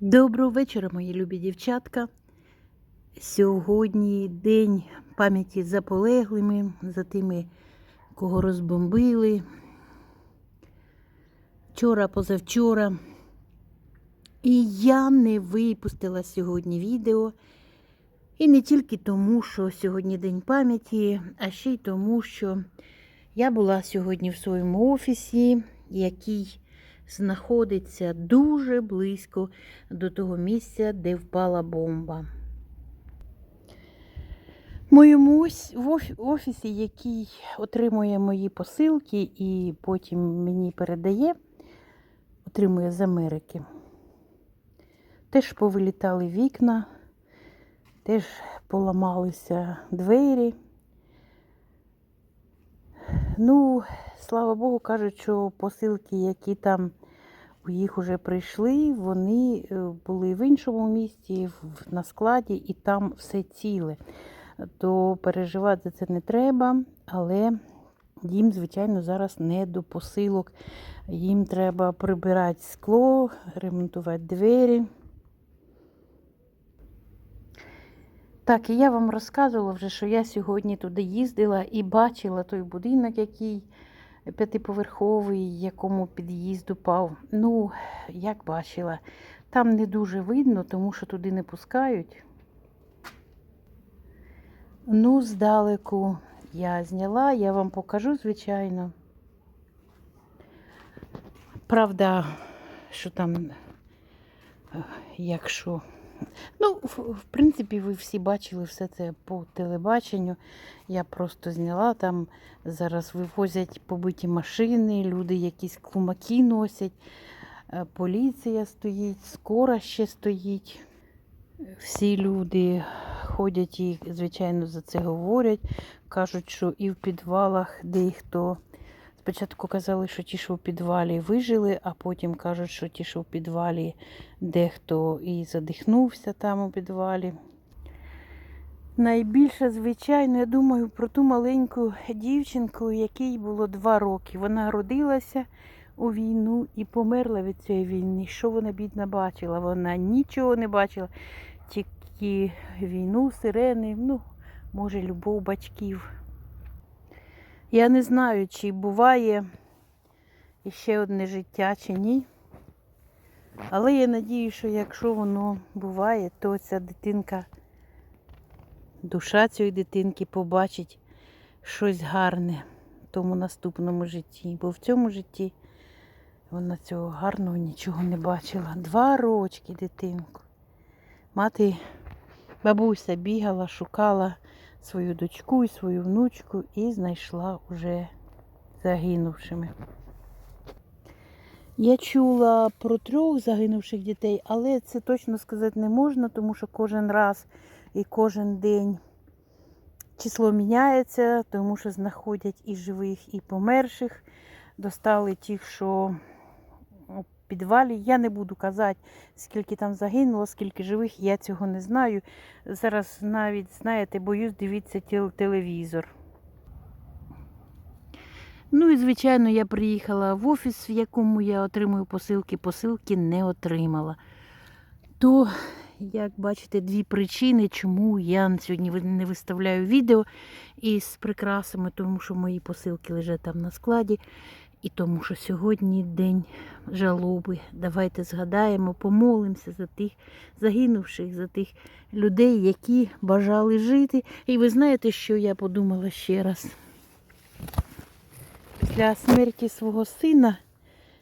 Доброго вечора, мої любі дівчатка. Сьогодні день пам'яті за полеглими, за тими, кого розбомбили. Вчора, позавчора. І я не випустила сьогодні відео. І не тільки тому, що сьогодні день пам'яті, а ще й тому, що я була сьогодні в своєму офісі, який знаходиться дуже близько до того місця, де впала бомба. В моєму офісі, який отримує мої посилки і потім мені передає, отримує з Америки. Теж повилітали вікна, теж поламалися двері. Ну, слава Богу, кажуть, що посилки, які там у їх вже прийшли, вони е, були в іншому місті, на складі, і там все ціле. То переживати це не треба, але їм, звичайно, зараз не до посилок. Їм треба прибирати скло, ремонтувати двері. Так, і я вам розказувала вже, що я сьогодні туди їздила і бачила той будинок, який п'ятиповерховий, якому під'їзд упав. Ну, як бачила, там не дуже видно, тому що туди не пускають. Ну, здалеку я зняла, я вам покажу, звичайно. Правда, що там, е, якщо. Ну, в, принципі, ви всі бачили все це по телебаченню. Я просто зняла там. Зараз вивозять побиті машини, люди якісь клумаки носять, е, поліція стоїть, скора ще стоїть. Всі люди ходять і, звичайно, за це говорять. Кажуть, що і в підвалах дехто. Спочатку казали, що ті, що в підвалі вижили, а потім кажуть, що ті, що в підвалі дехто і задихнувся там у підвалі. Найбільше, звичайно, я думаю про ту маленьку дівчинку, якій було два роки. Вона родилася у війну і померла від цієї війни. Що вона бідна бачила? Вона нічого не бачила, тільки війну, сирени, ну, може, любов батьків. Я не знаю, чи буває іще одне життя, чи ні. Але я надію, що якщо воно буває, то ця дитинка, душа цієї дитинки побачить щось гарне в тому наступному житті. Бо в цьому житті вона цього гарного нічого не бачила. Два рочки дитинку. Мати бабуся бігала, шукала свою дочку і свою внучку і знайшла уже загинувшими. Я чула про трьох загинувших дітей, але це точно сказати не можна, тому що кожен раз і кожен день число міняється, тому що знаходять і живих, і померших. Достали тих, що підвалі. Я не буду казати, скільки там загинуло, скільки живих, я цього не знаю. Зараз навіть, знаєте, боюсь дивитися телевізор. Ну і, звичайно, я приїхала в офіс, в якому я отримую посилки. Посилки не отримала. То, як бачите, дві причини, чому я сьогодні не виставляю відео із прикрасами, тому що мої посилки лежать там на складі. І тому що сьогодні день жалоби. Давайте згадаємо, помолимося за тих загинувших, за тих людей, які бажали жити. І ви знаєте, що я подумала ще раз? Після смерті свого сина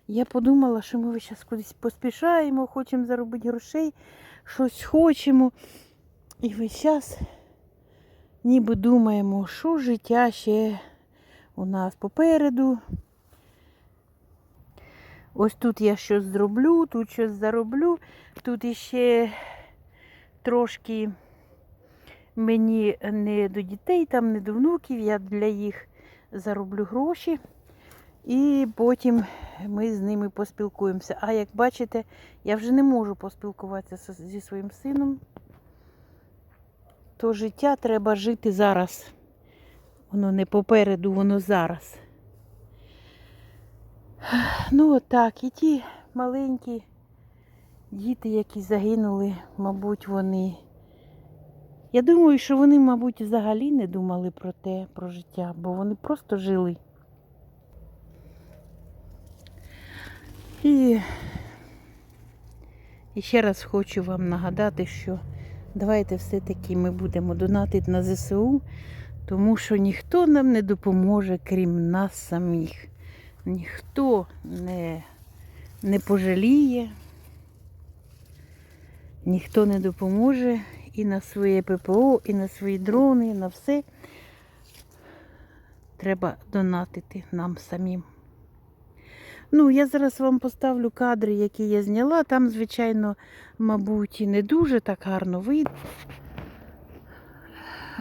я подумала, що ми зараз кудись поспішаємо, хочемо заробити грошей, щось хочемо. І весь час ніби думаємо, що життя ще у нас попереду. Ось тут я щось зроблю, тут щось зароблю, тут іще трошки мені не до дітей, там не до внуків, я для їх зароблю гроші. І потім ми з ними поспілкуємося. А як бачите, я вже не можу поспілкуватися зі своїм сином. То життя треба жити зараз. Воно не попереду, воно зараз. Ну, отак, і ті маленькі Діти, які загинули, мабуть, вони. Я думаю, що вони, мабуть, взагалі не думали про те, про життя, бо вони просто жили. І, і ще раз хочу вам нагадати, що давайте все-таки ми будемо донатити на ЗСУ, тому що ніхто нам не допоможе, крім нас самих. Ніхто не, не пожаліє, ніхто не допоможе і на своє ППО, і на свої дрони, і на все. Треба донатити нам самим. Ну, я зараз вам поставлю кадри, які я зняла. Там, звичайно, мабуть, і не дуже так гарно видно.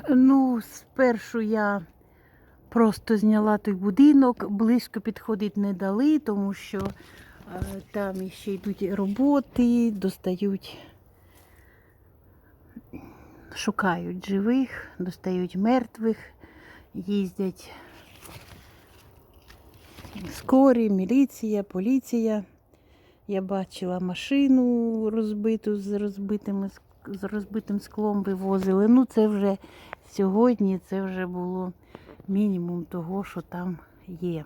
Ну, спершу я просто зняла той будинок, близько підходити не дали, тому що е, там ще йдуть роботи, достають, шукають живих, достають мертвих, їздять скорі, міліція, поліція. Я бачила машину розбиту з розбитими з розбитим склом вивозили. Ну, це вже сьогодні, це вже було мінімум того, що там є.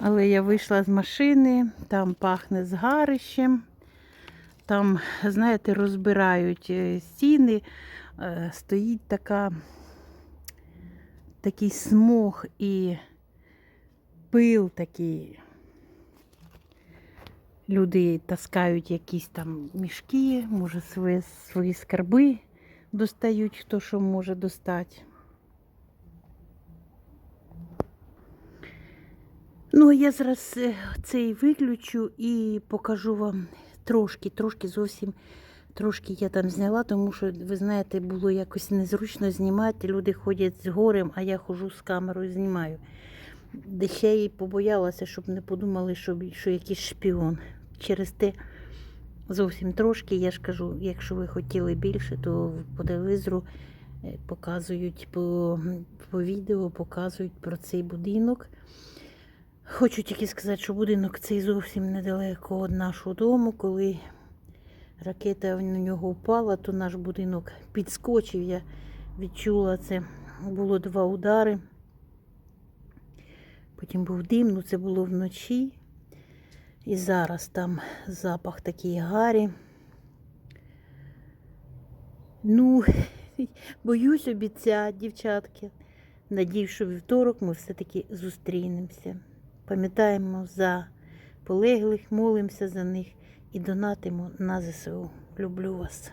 Але я вийшла з машини, там пахне згарищем. Там, знаєте, розбирають е, стіни, е, стоїть така, такий смог і пил такий. Люди таскають якісь там мішки, може свої, свої скарби достають, хто що може достати. Ну, я зараз е, цей виключу і покажу вам трошки, трошки зовсім трошки я там зняла, тому що, ви знаєте, було якось незручно знімати. Люди ходять з горем, а я хожу з камерою знімаю. Де ще й побоялася, щоб не подумали, що, що якийсь шпіон. Через те зовсім трошки, я ж кажу, якщо ви хотіли більше, то по телевізору е, показують по, по відео, показують про цей будинок. Хочу тільки сказати, що будинок цей зовсім недалеко від нашого дому. Коли ракета на нього впала, то наш будинок підскочив. Я відчула це. Було два удари. Потім був дим, ну це було вночі. І зараз там запах такий гарі. Ну, боюсь обіцяти, дівчатки. Надію, що вівторок ми все-таки зустрінемося. Пам'ятаємо за полеглих, молимося за них і донатимо на ЗСУ. Люблю вас.